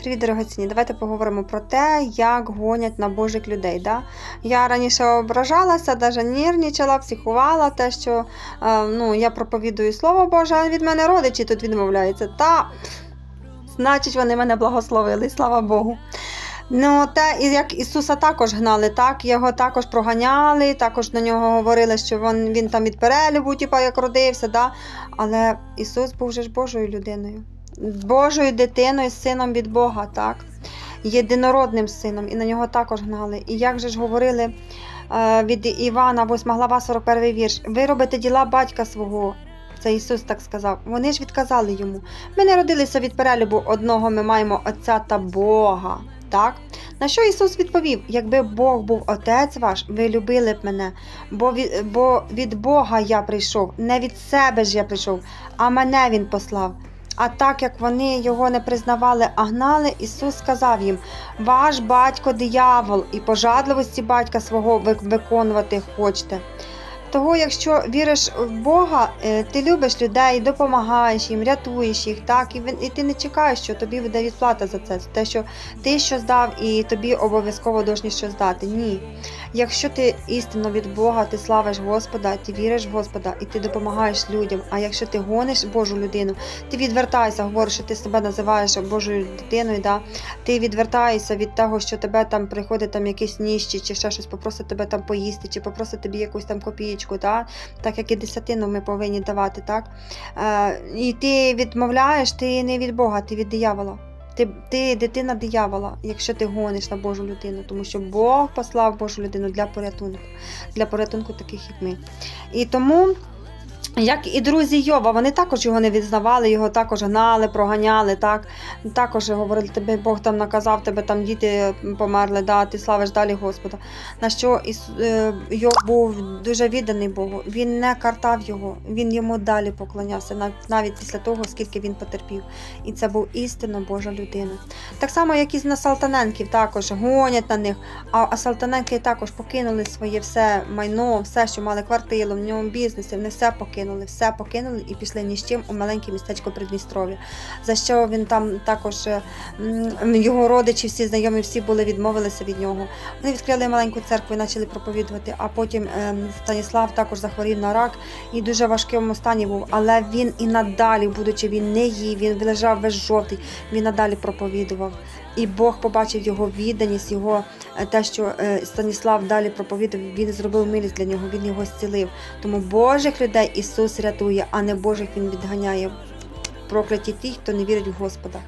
Привіт, дорогоціні! Давайте поговоримо про те, як гонять на Божих людей. Да? Я раніше ображалася, навіть нервничала, психувала, те, що е, ну, я проповідую Слово Боже, а від мене родичі тут відмовляються. Та значить, вони мене благословили, слава Богу. Ну, те, як Ісуса також гнали, так, його також проганяли, також на нього говорили, що він, він там від перелюбу, типу, як родився, да? але Ісус був же ж Божою людиною. Божою дитиною, сином від Бога, так? Єдинородним сином, і на нього також гнали. І як же ж говорили е, від Івана, 8 глава, 41 вірш: ви робите діла батька свого. Це Ісус так сказав. Вони ж відказали йому. Ми не родилися від перелюбу одного, ми маємо Отця та Бога. Так? На що Ісус відповів: якби Бог був Отець ваш, ви любили б мене, бо від, бо від Бога я прийшов, не від себе ж я прийшов, а мене Він послав. А так як вони його не признавали, а гнали, Ісус сказав їм: Ваш батько диявол, і пожадливості батька свого ви виконувати хочете. Того, якщо віриш в Бога, е, ти любиш людей, допомагаєш їм, рятуєш їх, так, і, і ти не чекаєш, що тобі буде відплата за це. Те, що ти що здав, і тобі обов'язково должні що здати. Ні. Якщо ти істинно від Бога, ти славиш Господа, ти віриш в Господа і ти допомагаєш людям. А якщо ти гониш Божу людину, ти відвертаєшся, говориш, що ти себе називаєш Божою дитиною, да? ти відвертаєшся від того, що тебе там приходить там якийсь ніщі, чи ще щось попросить тебе там поїсти, чи попросить тобі якусь там копієчку, та? так як і десятину ми повинні давати, так? Е, і ти відмовляєш, ти не від Бога, ти від диявола. Ти, ти дитина диявола, якщо ти гониш на Божу людину, тому що Бог послав Божу людину для порятунку, для порятунку таких, як ми. І тому, як і друзі Йова, вони також його не відзнавали, його також гнали, проганяли, так? також говорили, тебе Бог там наказав, тебе там діти померли, да, ти славиш далі Господа. На що е, Йов був дуже відданий Богу, він не картав його, він йому далі поклонявся, навіть після того, скільки він потерпів. І це був істинно Божа людина. Так само, як і на Салтаненків також гонять на них, а, Салтаненки також покинули своє все майно, все, що мали квартиру, в ньому бізнесі, вони все покинули, все покинули і пішли ні з чим у маленьке містечко Придністров'я. За що він там також е, його родичі, всі знайомі, всі були відмовилися від нього. Вони відкрили маленьку церкву і почали проповідувати. А потім ем, Станіслав також захворів на рак і дуже важкому стані був. Але він і надалі, будучи він не їв, він лежав весь жовтий, він надалі проповідував. І Бог побачив його відданість, його е, те, що е, Станіслав далі проповідав, він зробив милість для нього, він його зцілив. Тому Божих людей Ісус рятує, а не Божих Він відганяє. Прокляті ті, хто не вірить в Господа.